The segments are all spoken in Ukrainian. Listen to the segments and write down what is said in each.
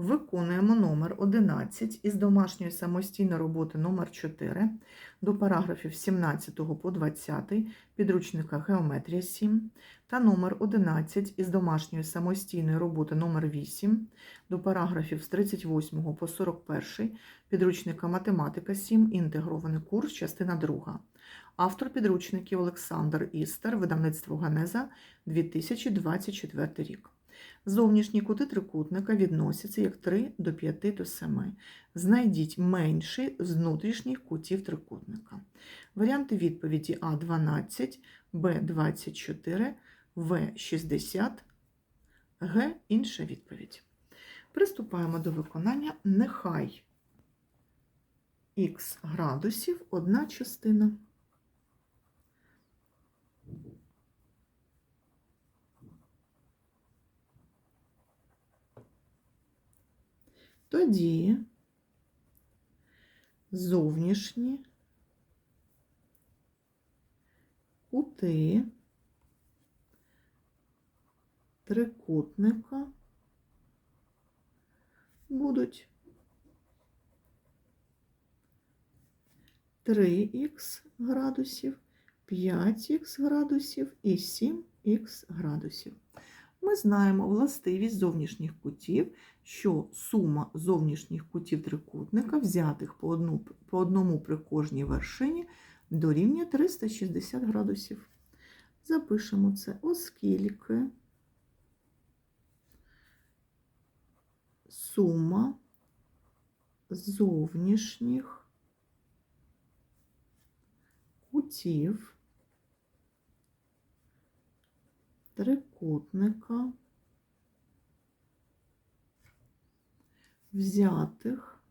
Виконуємо номер 11 із домашньої самостійної роботи номер 4 до параграфів 17 по 20 підручника Геометрія 7 та номер 11 із домашньої самостійної роботи номер 8 до параграфів з 38 по 41 підручника Математика 7 інтегрований курс, частина 2. Автор підручників Олександр Істер, видавництво Ганеза 2024 рік. Зовнішні кути трикутника відносяться як 3 до 5 до 7. Знайдіть менший з внутрішніх кутів трикутника. Варіанти відповіді А12, Б24, В60, Г інша відповідь. Приступаємо до виконання. Нехай х градусів одна частина. Тоді зовнішні кути трикутника будуть 3х градусів, 5х градусів і 7х градусів. Ми знаємо властивість зовнішніх кутів, що сума зовнішніх кутів трикутника, взятих по, одну, по одному при кожній вершині, дорівнює 360 градусів. Запишемо це, оскільки сума зовнішніх кутів трикутника, взятих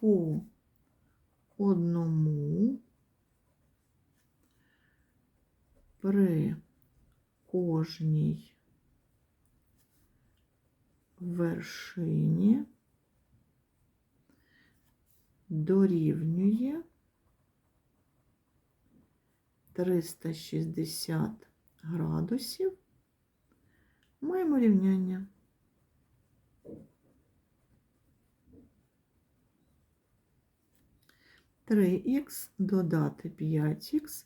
по одному при кожній вершині дорівнює 360 градусів. Маємо рівняння. Три х додати 5х,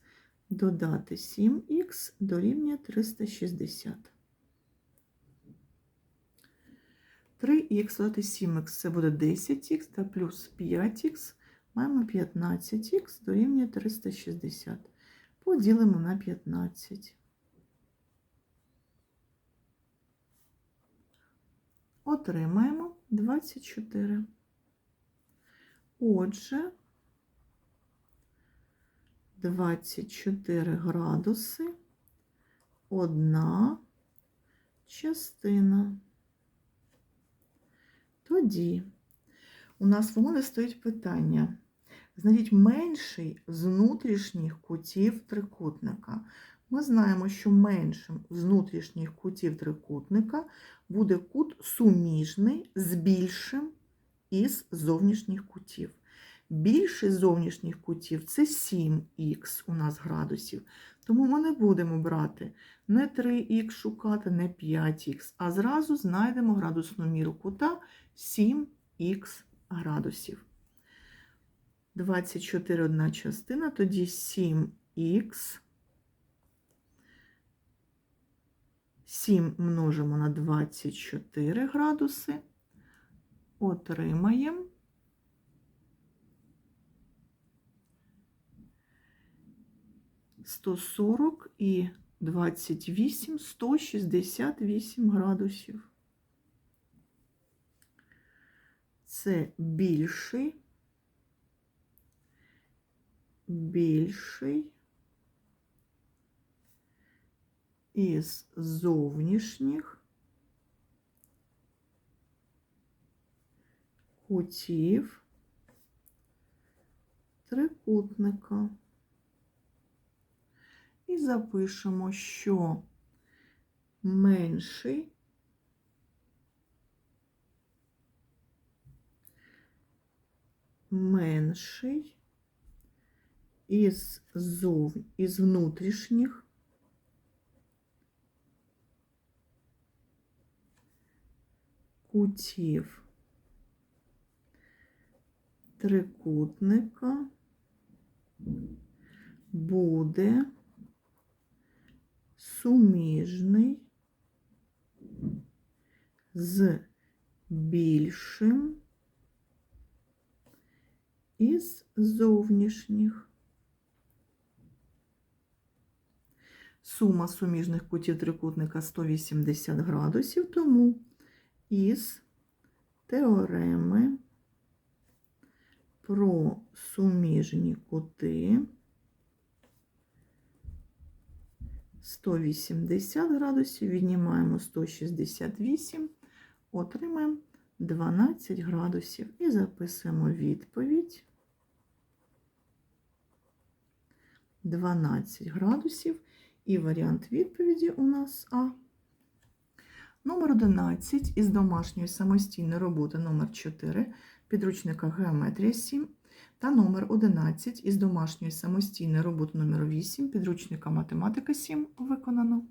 додати 7х дорівнює 360. 3х додати 7х це буде 10х та плюс 5х маємо 15х дорівнює 360 поділимо на 15. Отримаємо 24. Отже, 24 градуси, одна частина. Тоді у нас в умові стоїть питання. Знайдіть менший з внутрішніх кутів трикутника. Ми знаємо, що меншим з внутрішніх кутів трикутника буде кут суміжний з більшим із зовнішніх кутів. Більший з зовнішніх кутів це 7х у нас градусів. Тому ми не будемо брати не 3х шукати, не 5х, а зразу знайдемо градусну міру кута 7х градусів. 24 одна частина, тоді 7х. 7 множимо на 24 градуси, отримаємо 140 і 28, 168 градусів. Це більший більший із зовнішніх кутів трикутника. І запишемо, що менший менший із, зов... із внутрішніх кутів трикутника буде суміжний з більшим із зовнішніх. Сума суміжних кутів трикутника 180 градусів, тому із теореми про суміжні кути 180 градусів, віднімаємо 168, отримаємо 12 градусів і записуємо відповідь 12 градусів. І варіант відповіді у нас А. Номер 11 із домашньої самостійної роботи номер 4 підручника Геометрія 7 та номер 11 із домашньої самостійної роботи номер 8 підручника Математика 7 виконано.